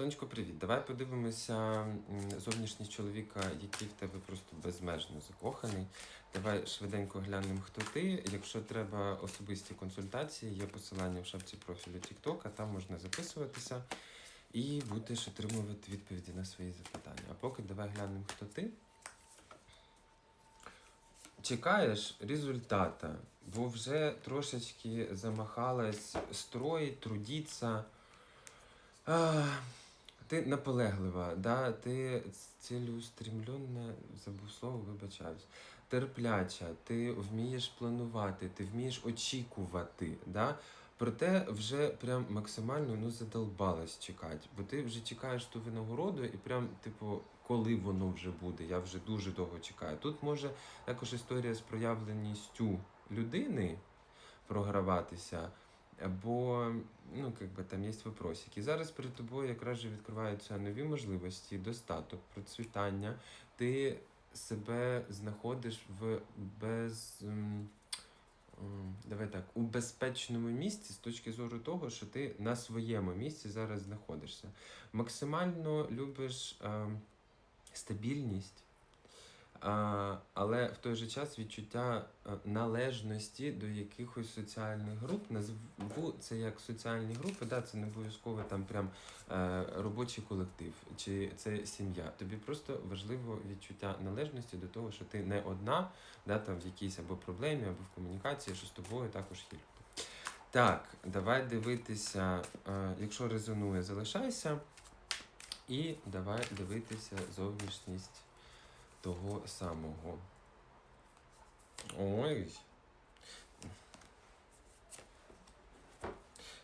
Сонечко, привіт. Давай подивимося м, зовнішність чоловіка, який в тебе просто безмежно закоханий. Давай швиденько глянемо, хто ти. Якщо треба особисті консультації, є посилання в шапці профілю TikTok, а там можна записуватися і будеш отримувати відповіді на свої запитання. А поки давай глянемо, хто ти. Чекаєш результата, бо вже трошечки замахалась строй, трудіться. Ти наполеглива, да? ти цілеустремлена, забув слово, вибачаюсь. Терпляча, ти вмієш планувати, ти вмієш очікувати. Да? Проте вже прям максимально ну, задолбалась чекати, бо ти вже чекаєш ту винагороду і прям, типу, коли воно вже буде, я вже дуже довго чекаю. Тут може також історія з проявленістю людини програватися. Бо ну, как би, там є вопросики. Зараз перед тобою якраз відкриваються нові можливості, достаток, процвітання. Ти себе знаходиш в без. м, м, Давай так, у безпечному місці з точки зору того, що ти на своєму місці зараз знаходишся. Максимально любиш е, стабільність, але в той же час відчуття е, належності до якихось соціальних груп. Назву це як соціальні групи, да, це не обов'язково там прям е, робочий колектив чи це сім'я. Тобі просто важливо відчуття належності до того, що ти не одна, да, там в якійсь або проблемі, або в комунікації, що з тобою також є. Так, давай дивитися, е, якщо резонує, залишайся. І давай дивитися зовнішність того самого. Ой.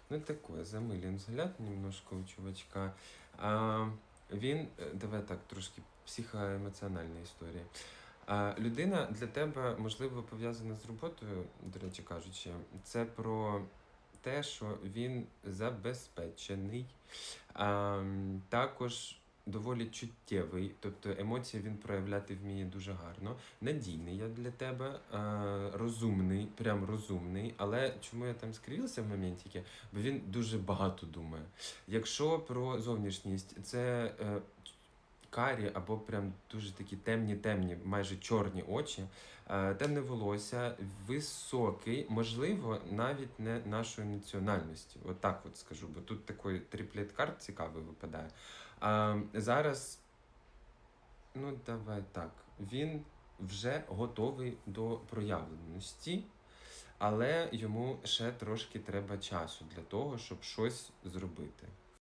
Ну, такой замилен взгляд немножко у чувачка. А, він, е, давай так, трошки психоемоціональна історія. А, людина для тебе, можливо, пов'язана з роботою, до речі кажучи, це про те, що він забезпечений. А, також доволі чуттєвий, тобто емоції він проявляти вміє дуже гарно. Надійний я для тебе, е, розумний, прям розумний. Але чому я там скривився в моментіки? Бо він дуже багато думає. Якщо про зовнішність, це е, карі або прям дуже такі темні, темні, майже чорні очі, е, темне волосся, високий, можливо, навіть не нашої національності. От от скажу, бо тут такий триплет карт цікавий випадає. А, зараз, ну давай так, він вже готовий до проявленості, але йому ще трошки треба часу для того, щоб щось зробити.